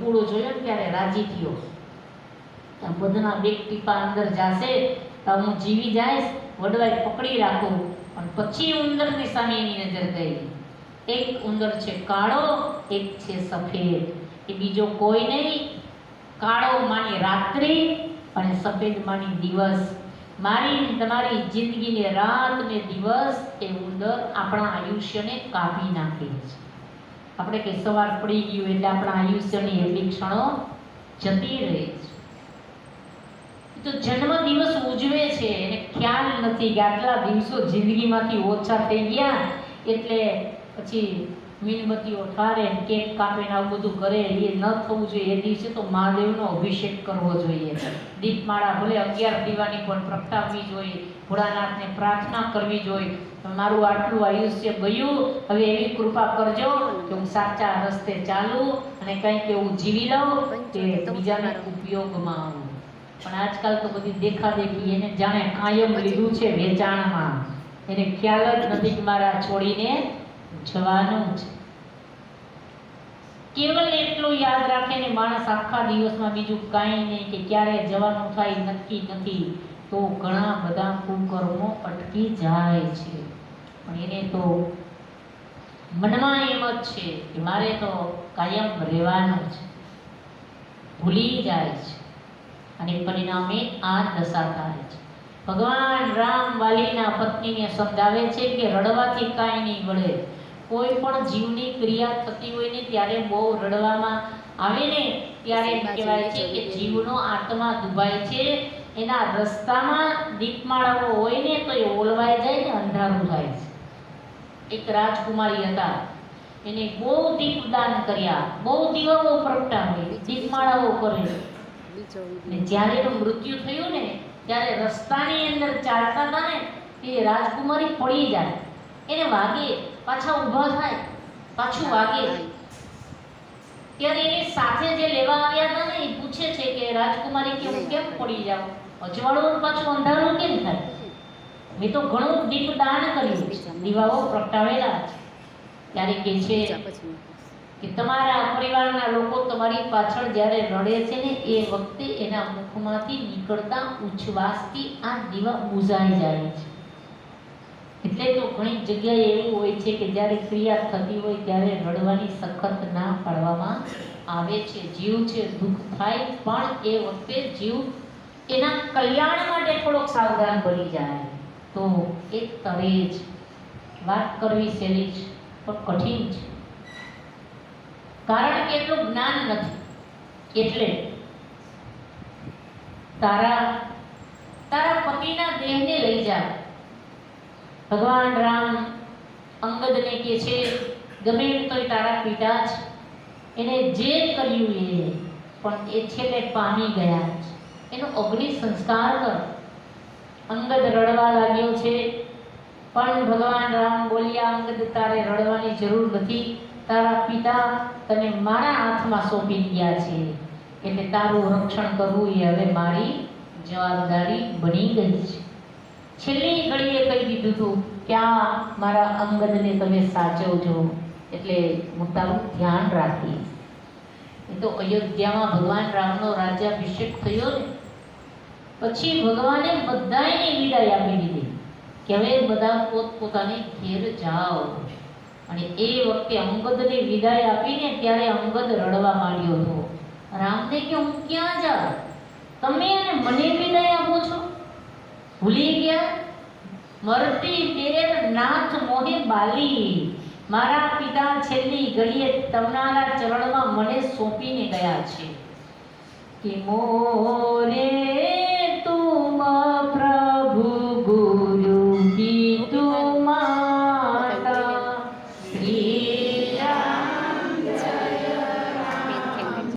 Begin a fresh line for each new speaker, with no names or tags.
ગલકુડો જોયો ને ત્યારે રાજી થયો. બધના બે ટીપા અંદર જાશે, તો હું જીવી જઈશ, વડવાઈ પકડી રાખું. પણ પછી ઉંદરની સામે એની નજર ગઈ. એક ઉંદર છે કાળો, એક છે સફેદ. એ બીજો કોઈ નહીં. કાળો માની રાત્રિ, અને સફેદ માની દિવસ. મારી તમારી જિંદગીને રાત ને દિવસ એ ઉંદર આપણા આયુષ્યને કાપી નાખે છે. આપણે કે સવાર પડી ગયું એટલે આપણા આયુષ્યની એટલી ક્ષણો જતી રહે છે. તો જન્મ દિવસ ઉજવે છે, એને ખ્યાલ નથી કે આટલા દિવસો જિંદગીમાંથી ઓછા થઈ ગયા, એટલે પછી મીણબત્તીઓ ઠારે ને કેક કાપે ને આવું બધું કરે, એ ન થવું જોઈએ. એ દિવસે તો મહાદેવનો અભિષેક કરવો જોઈએ. દીપમાળા ભલે અગિયાર દીવાની પણ પ્રગટાવવી જોઈએ. ભોળાનાથને પ્રાર્થના કરવી જોઈએ. મારું આટલું આયુષ્ય ગયું. હવે એવી કૃપા કરજો કે હું સાચા રસ્તે ચાલું અને કંઈક એવું જીવી લઉં કે બીજાને ઉપયોગમાં આવું. પણ આજકાલ તો બધી દેખાદેખી એને જાણે કાયમ લીધું છે વેચાણમાં. એને ખ્યાલ જ નથી મારા છોડીને જવાનું છે કેવલ એટલું યાદ રાખે માણસ આખા દિવસમાં બીજું કાંઈ નહીં કે ક્યારે જવાનું થાય, નક્કી નથી. તો ઘણા બધા કુકર્મો અટકી જાય છે. પણ એને તો મનમાં એમ જ છે કે મારે તો કાયમ રહેવાનું છે ભૂલી જાય છે. અને પરિણામે આ દશા થાય છે. ભગવાન રામ વાલીના પત્નીને સમજાવે છે કે રડવાથી કાંઈ નહીં વળે. કોઈ પણ જીવની ક્રિયા થતી હોય ને ત્યારે બહુ રડવામાં આવે ને ત્યારે કહેવાય છે કે જીવનો આત્મા દુભાય છે. એના રસ્તામાં દીપમાળાઓ હોય ને તો એ ઓલવાઈ જાય ને અંધારું થાય છે. એક રાજકુમારી હતા. એને બહુ દીપ દાન કર્યા. બહુ દીવાઓ પ્રગટાવી. દીપમાળાઓ કરે. ને જ્યારે એનું મૃત્યુ થયું ને ત્યારે રસ્તાની અંદર ચાલતા હતા ને તે રાજકુમારી પડી જાય. એને વાગે પાછા ઊભા થાય પાછું વાગે. ત્યારે એની સાથે જે લેવા આવ્યા હતા ને એ પૂછે છે કે રાજકુમારી કે હું. કેમ પડી જાઉં અજવાળું પાછું અંધારું કેમ થાય? મેં તો ઘણું દીપ દાન કર્યું. દીવાઓ પ્રગટાવેલા છે. ત્યારે કે છે કે તમારા પરિવારના લોકો તમારી પાછળ જ્યારે રડે છે ને એ વખતે એના મુખમાંથી નીકળતા ઉચ્છવાસથી આ દીવા બુઝાઈ જાય છે. એટલે તો ઘણી જગ્યાએ એવું હોય છે કે જ્યારે ક્રિયા થતી હોય ત્યારે રડવાની સખત ના પાડવામાં આવે છે. જીવ છે, દુઃખ થાય, પણ એ વખતે જીવ એના કલ્યાણ માટે થોડોક સાવધાન બની જાય. તો એ તરે જ. વાત કરવી સહેલી છે પણ કઠિન છે. કારણ કે એટલું જ્ઞાન નથી. એટલે તારા તારા પતિના દેહને લઈ જા. ભગવાન રામ અંગદને કહે છે, ગમે તોય તારા પિતા જ. એને જે કર્યું એ, પણ એ છેલ્લે પામી ગયા જ. એનો અગ્નિ સંસ્કાર કર. અંગદ રડવા લાગ્યો છે, પણ ભગવાન રામ બોલ્યા, અંગદ, તારે રડવાની જરૂર નથી. તારા પિતા તને મારા હાથમાં સોંપી ગયા છે. એટલે તારું રક્ષણ કરવું એ હવે મારી જવાબદારી બની ગઈ છે. છેલ્લી ઘડીએ કહી દીધું હતું કે આ મારા અંગદને તમે સાચવજો. એટલે હું તારું ધ્યાન રાખીશ એ તો અયોધ્યામાં ભગવાન રામનો રાજ્યાભિષેક થયો ને. પછી ભગવાને બધાને વિદાય આપી દીધી કે હવે બધા પોતપોતાને ઘેર જાઓ. અને એ વખતે અંગદને વિદાય આપીને ત્યારે અંગદ રડવા માંડ્યો હતો. રામને કે, હું ક્યાં જાઉં? તમે અને મને વિદાય આપો છો? ભૂલી ગયા? મરતી તેર નાથ મોહે બાલી. મારા પિતા છેલ્લી ઘડીએ તમારા ચરણમાં મને સોંપીને ગયા છે. કે મોરે